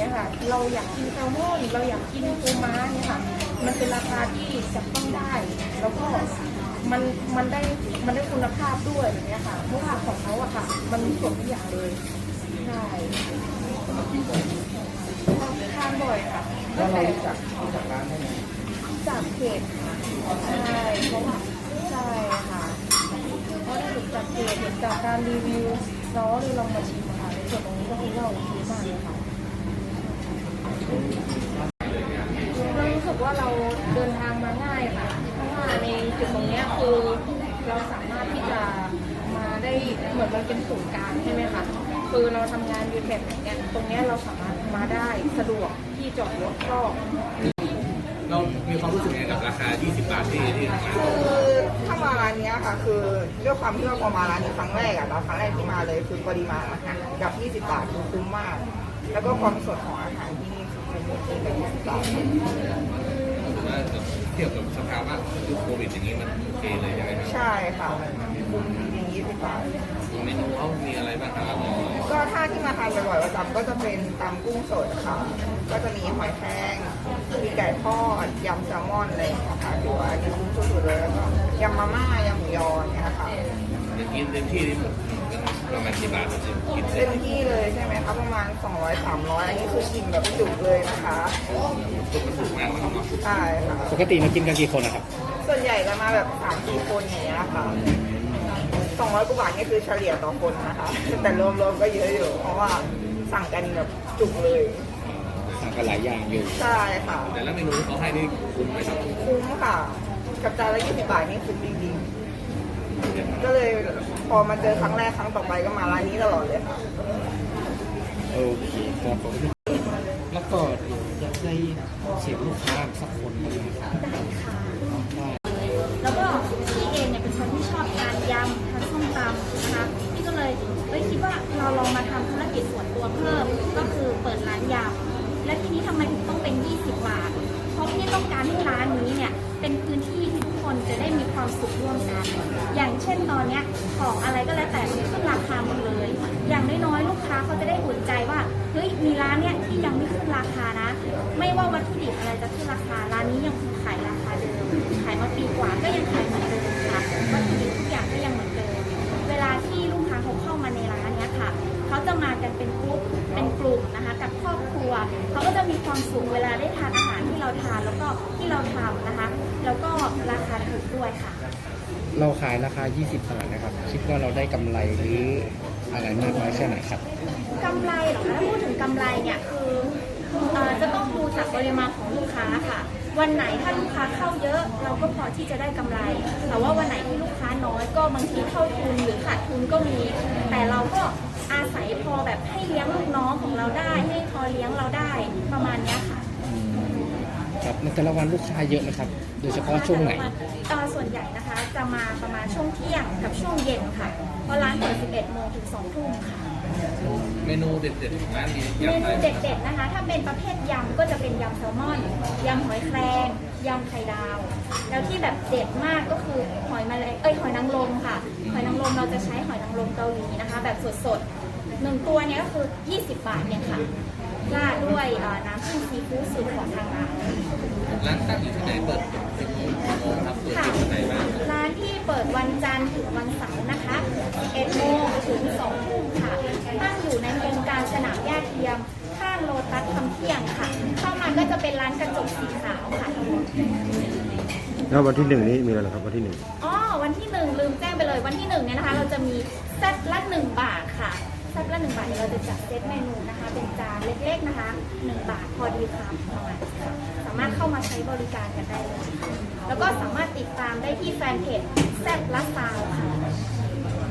เงี้ยค่ะ เราอยากกินแซลมอนเราอยากกินปูม้าเนี่ยค่ะ มันเป็นราคาที่จับต้องได้ แล้วก็มันมันได้มันได้คุณภาพด้วยอย่างเงี้ยค่ะเพราะว่าของเขาอะค่ะ มันมีส่วนทุกอย่างเลยใช่ทานบ่อยค่ะแล้วเรารู้จักรู้จักร้านได้ไงจากเพจค่ะใช่เพราะว่าใช่ค่ะเพราะได้เห็นจากเพจเห็นจากการรีวิวเราเลยลองมาชิมค่ะในส่วนตรงนี้ก็คือว่าโอเคมากเลยค่ะ เรารู้สึกว่าเราเดินทางมาง่ายค่ะเพราะว่าในจุดตรงเนี้ยคือเราสามารถที่จะมาได้เหมือนมันเป็นศูนย์กลางใช่ไหมคะคือเราทำงานอยู่แถบไหนเนี่ยตรงเนี้ยเราสามารถมาได้สะดวกที่จอดรถก็ เรามีความรู้สึกยังไงกับราคา 20 บาทที่ที่ทางร้านคือถ้ามาร้านเนี้ยค่ะ คือด้วยความที่เราพอมาร้านนี้ครั้งแรกอะเราครั้งแรกที่มาเลยคือปริมาณอาหารกับ 20 บาทคือคุ้มมาก แล้วก็ความสดของอาหารที่นี่ คือคุ้มจริงๆกับ20บาทถือว่าเทียบกับสภาวะยุคโควิดอย่างนี้มันโอเคเลยใช่ไหมครับใช่ค่ะคุ้มจริงๆ20บาทเมนูเขามีอะไรบ้างครับก็ถ้าที่มาทานบ่อยๆประจำก็จะเป็นตำกุ้งสดค่ะ ก็จะมีหอยแครงมีไก่ทอดยำแซลมอนอะไรอย่างเงี้ยค่ะถือว่าอันนี้คุ้มสุดๆเลยแล้วก็ยำมาม่ายำหมูยออย่างเงี้ยค่ะ จะกินเต็มที่นี่มันประมาณกี่บาทเราจะกินเสร็เต็จมที่เลยใช่ไหมคะประมาณ 200 300 อันนี้คือกินแบบจุกเลยนะคะทุกมันถูกมากนะครับเนาะใช่ค่ะปกติมากินกันกี่คนนะครับ ส่วนใหญ่จะมาแบบ3 4คนอย่างเงี้ยค่ะ 200 กว่าบาทนี่คือเฉลี่ยต่อคนนะคะ แต่รวมๆก็เยอะอยู่ เพราะว่าสั่งกันแบบจุกเลย สั่งกันหลายอย่างอยู่ ใช่ค่ะ แต่ละเมนูที่เขาให้นี่คุ้มไหมครับคุ้มค่ะ กับจานละ20บาทนี่คุ้มจริงๆ ก็เลยพอมาเจอครั้งแรกครั้งต่อไปก็มาร้านนี้ตลอดเลยค่ะ โอเคครับผมแล้วก็อยากได้เสียงลูกค้าสักคนหนึ่งนะครับได้ค่ะ ได้แล้วก็พี่เองเนี่ยเป็นคนที่ชอบทานยำทานส้มตำนะคะพี่ก็เลยเอ้ยคิดว่าเราลองมาทำธุรกิจส่วนตัวเพิ่ม ก็คือเปิดร้านยำและทีนี้ทำไมถึงต้องเป็น 20 บาท เพราะพี่ต้องการให้ร้านนี้เนี่ยเป็นพื้นที่ที่ทุกคน จะได้มีความสุขร่วมกัน อย่างเช่นตอนเนี้ยของอะไรก็แล้วแต่มันขึ้นราคาหมดเลย อย่างน้อยๆลูกค้าเขาจะได้อุ่นใจว่าเฮ้ยมีร้านเนี้ยที่ยังไม่ขึ้นราคานะ ไม่ว่าวัตถุดิบอะไรจะขึ้นราคาร้านนี้ยังคงขายราคาเดิมขายมาปีกว่าก็ยังขาย ขายราคา 20 บาทนะครับ คิดว่าเราได้กำไรหรืออะไรมากน้อยแค่ไหนครับ กำไรเหรอคะถ้าพูดถึงกำไรเนี่ยคือเอ่อจะต้องดูจากปริมาณของลูกค้าค่ะ วันไหนถ้าลูกค้าเข้าเยอะเราก็พอที่จะได้กำไร แต่ว่าวันไหนที่ลูกค้าน้อยก็บางทีเข้าทุนหรือขาดทุนก็มี แต่เราก็อาศัยพอแบบให้เลี้ยงลูกน้องของเราได้ ให้พอเลี้ยงเราได้ประมาณเนี้ยค่ะ ครับในแต่ละวันลูกค้าเยอะนะครับ โดยเฉพาะช่วงไหน เอ่อส่วนใหญ่นะคะจะมาประมาณช่วงเที่ยงกับช่วงเย็นค่ะ เพราะร้านเปิด 11 โมงถึง 2 ทุ่มค่ะ เมนูเด็ดๆของร้านมีเมยำอะไรนูบ้างเด็ดๆนะคะ ถ้าเป็นประเภทยำก็จะเป็นยำแซลมอน ยำหอยแครงยำไข่ดาว แล้วที่แบบเด็ดมากก็คือหอยแมลงเอ้ยหอยนางรมค่ะ หอยนางรมเราจะใช้หอยนางรมเกาหลีนะคะ แบบสดๆหนึ่งตัวเนี้ยก็คือ 20 บาทเนี่ยค่ะ ราดด้วยเอ่อน้ำจิ้มซีฟู้ดสูตรของทางร้านร้านตั้งอยู่ที่ไหนเปิดสิบโมงกี่โมงครับเปิดค่ะที่ไหนบ้างร้านที่เปิดวันจันทร์ถึงวันเสาร์นะคะ11โมงถึง2ทุ่มค่ะตั้งอยู่ในโครงการสนามหญ้าเทียมข้างโลตัสคำเที่ยงค่ะ เข้ามาก็จะเป็นร้านกระจกสีขาวค่ะแล้ววันที่หนึ่งนี้มีอะไรเหรอครับวันที่หนึ่งอ๋อวันที่หนึ่งลืมแจ้งไปเลยวันที่หนึ่งเนี่ยนะคะ เราจะมีเซตละหนึ่งบาทค่ะเซ ตละหนึ่งบาทเดี๋ยวเราจะจัดเซตเมนูนะคะ เป็นจานเล็กๆนะคะหนึ่งบาทพอดีคำประมาณนี้ค่ะสามารถเข้ามาใช้บริการกันได้เลยค่ะแล้วก็สามารถติดตามได้ที่แฟนเพจแซบละซาวค่ะ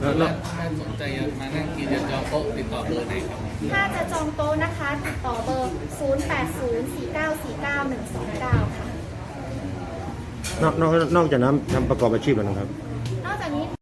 แล้วแล้วถ้าสนใจจะมานั่งกินจะจองโต๊ะติดต่อเบอร์ไหนครับ ถ้าจะจองโต๊ะนะคะ ติดต่อเบอร์ 0804949129 ค่ะ นอกนอกนอกจากน้ำทำประกอบอาชีพแล้วนะครับ